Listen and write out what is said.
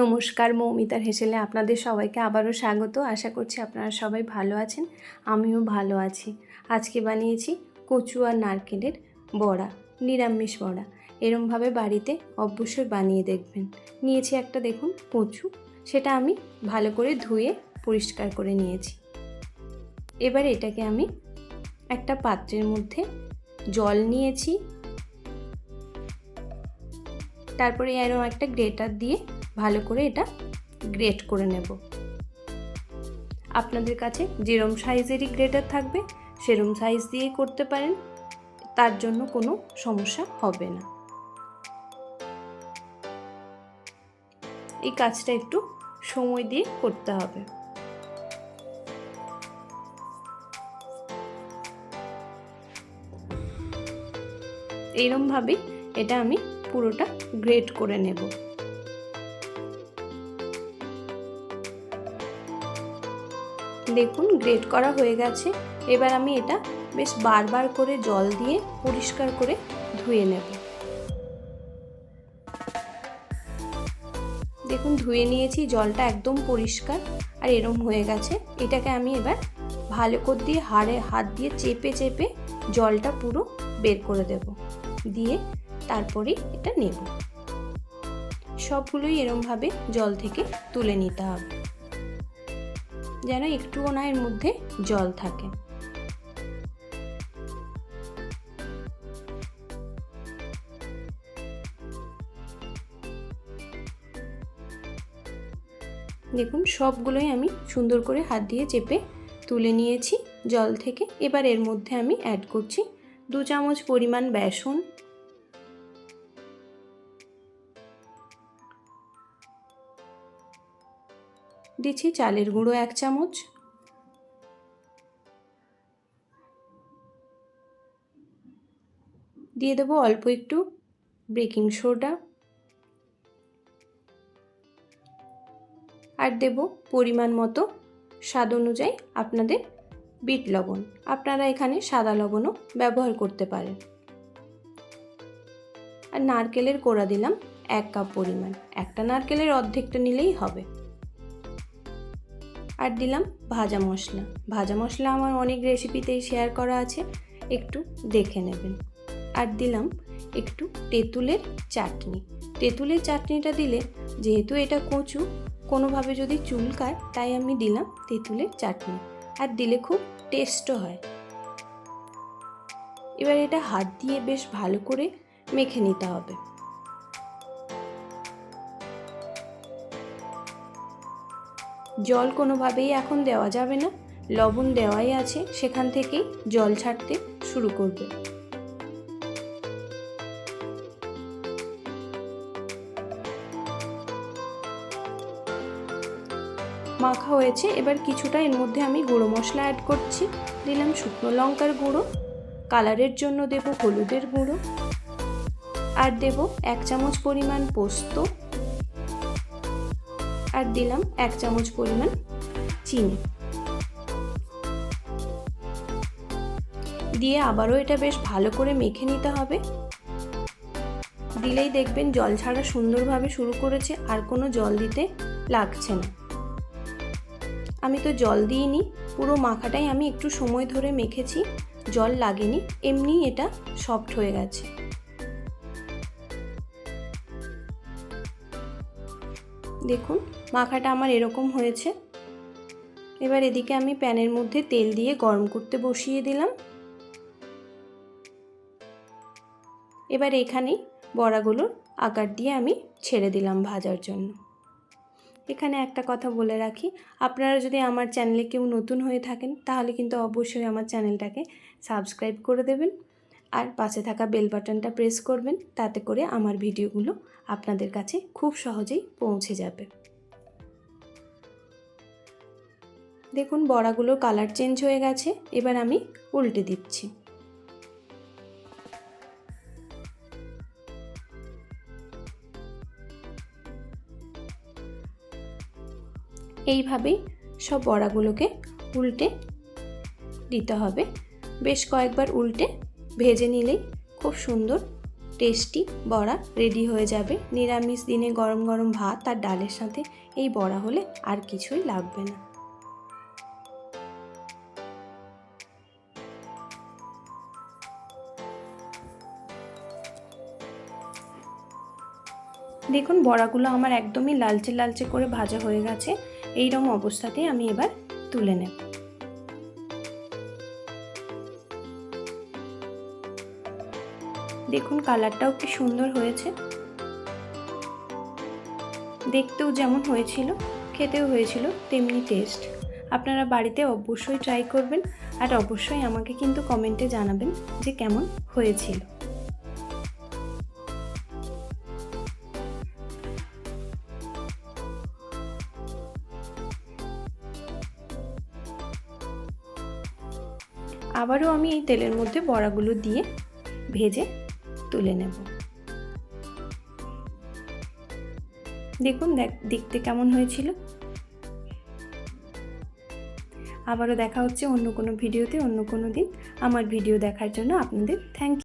নমস্কার, মৌমিতার হেসেলে আপনাদের সবাইকে আবারও স্বাগত। আশা করছি আপনারা সবাই ভালো আছেন, আমিও ভালো আছি। আজকে বানিয়েছি কচু আর নারকেলের বড়া, নিরামিষ বড়া। এরমভাবে বাড়িতে অবশ্যই বানিয়ে দেখবেন। নিয়েছি একটা দেখুন কচু, সেটা আমি ভালো করে ধুয়ে পরিষ্কার করে নিয়েছি। এবার এটাকে আমি একটা পাত্রের মধ্যে জল নিয়েছি। তারপরে এরকম একটা গ্রেটার দিয়ে ভালো করে এটা গ্রেট করে নেব। আপনাদের কাছে যেরম সাইজেরই গ্রেটার থাকবে, সেরম সাইজ দিয়েই করতে পারেন। তার জন্য কোনো সমস্যা হবে না। এই কাজটা একটু সময় দিয়ে করতে হবে। এইরমভাবেই এটা আমি পুরোটা গ্রেট করে নেব। দেখুন গ্রেট করা হয়ে গেছে। এবার আমি এটা বেশ বারবার করে জল দিয়ে পরিষ্কার করে ধুয়ে নেব। দেখুন, ধুয়ে নিয়েছি, জলটা একদম পরিষ্কার, আর এরম হয়ে গেছে। এটাকে আমি এবার ভালো করে দিয়ে হাড়ে, হাত দিয়ে চেপে চেপে জলটা পুরো বের করে দেব। দিয়ে তারপরে এটা নেব। সবগুলোই এরমভাবে জল থেকে তুলে নিতে হবে। যেন একটুও না এর মধ্যে জল থাকে। দেখুন, সবগুলোই আমি সুন্দর করে হাত দিয়ে চেপে তুলে নিয়েছি জল থেকে। এবার এর মধ্যে আমি অ্যাড করছি দু চামচ পরিমাণ বেসন দিচ্ছি চালের গুঁড়ো এক চামচ। দিয়ে দেবো অল্প একটু বেকিং সোডা। আর দেব পরিমাণ মতো স্বাদ অনুযায়ী আপনাদের বিট লবণ। আপনারা এখানে সাদা লবণও ব্যবহার করতে পারেন। আর নারকেলের কোড়া দিলাম এক কাপ পরিমাণ। একটা নারকেলের অর্ধেকটা নিলেই হবে। আর দিলাম ভাজা মশলা। ভাজা মশলা আমার অনেক রেসিপিতেই শেয়ার করা আছে, একটু দেখে নেবেন। আর দিলাম একটু তেঁতুলের চাটনি। তেঁতুলের চাটনিটা দিলে যেহেতু এটা কচু, কোনোভাবে যদি চুলকায়, তাই আমি দিলাম তেঁতুলের চাটনি। আর দিলে খুব টেস্টও হয়। এবার এটা হাত দিয়ে বেশ ভালো করে মেখে নিতে হবে। জল কোনোভাবেই এখন দেওয়া যাবে না। লবণ দেওয়াই আছে, সেখান থেকেই জল ছাড়তে শুরু করবে। মাখা হয়েছে, এবার কিছুটা এর মধ্যে আমি গুঁড়ো মশলা অ্যাড করছি। দিলাম শুকনো লঙ্কার গুঁড়ো। কালারের জন্য দেব হলুদের গুঁড়ো। আর দেব এক চামচ পরিমাণ পোস্ত। আর দিলাম এক চামচ পরিমাণ চিনি। দিয়ে আবারও এটা বেশ ভালো করে মেখে নিতে হবে। দিলেই দেখবেন জল ছাড়া সুন্দরভাবে শুরু করেছে, আর কোনো জল দিতে লাগছে না। আমি তো জল দিইনি, পুরো মাখাটাই আমি একটু সময় ধরে মেখেছি, জল লাগেনি এমনি এটা সফট হয়ে গেছে। দেখুন, মাখাটা আমার এরকম হয়েছে। এবার এদিকে আমি প্যানের মধ্যে তেল দিয়ে গরম করতে বসিয়ে দিলাম। এবার এখানেই বড়াগুলোর আকার দিয়ে আমি ছেড়ে দিলাম ভাজার জন্য। এখানে একটা কথা বলে রাখি, আপনারা যদি আমার চ্যানেলে কেউ নতুন হয়ে থাকেন, তাহলে কিন্তু অবশ্যই আমার চ্যানেলটাকে সাবস্ক্রাইব করে দেবেন। আর পাশে থাকা বেল বাটনটা প্রেস করবেন, তাতে করে আমার ভিডিওগুলো আপনাদের কাছে খুব সহজেই পৌঁছে যাবে। দেখুন বড়াগুলোর কালার চেঞ্জ হয়ে গেছে, এবার আমি উল্টে দিচ্ছি। এইভাবেই সব বড়াগুলোকে উল্টে দিতে হবে। বেশ কয়েকবার উল্টে ভেজে নিলেই খুব সুন্দর টেস্টি বড়া রেডি হয়ে যাবে। নিরামিষ দিনে গরম গরম ভাত আর ডালের সাথে এই বড়া হলে আর কিছুই লাগবে না। দেখুন, বড়াগুলো আমার একদমই লালচে লালচে করে ভাজা হয়ে গেছে। এই রকম অবস্থাতেই আমি এবার তুলে নেব। দেখুন কালারটাও কি সুন্দর হয়েছে। দেখতেও যেমন হয়েছিল, খেতেও হয়েছিল, তেমনি টেস্ট আপনারা বাড়িতে অবশ্যই ট্রাই করবেন আর অবশ্যই আমাকে কিন্তু কমেন্টে জানাবেন যে কেমন হয়েছিল। আবারও আমি এই তেলের মধ্যে বড়াগুলো দিয়ে ভেজে তুলে নেব। দেখুন, দেখ, দেখতে কেমন হয়েছিল। আবারও দেখা হচ্ছে অন্য কোনো ভিডিওতে, অন্য কোনো দিন। আমার ভিডিও দেখার জন্য আপনাদের থ্যাংক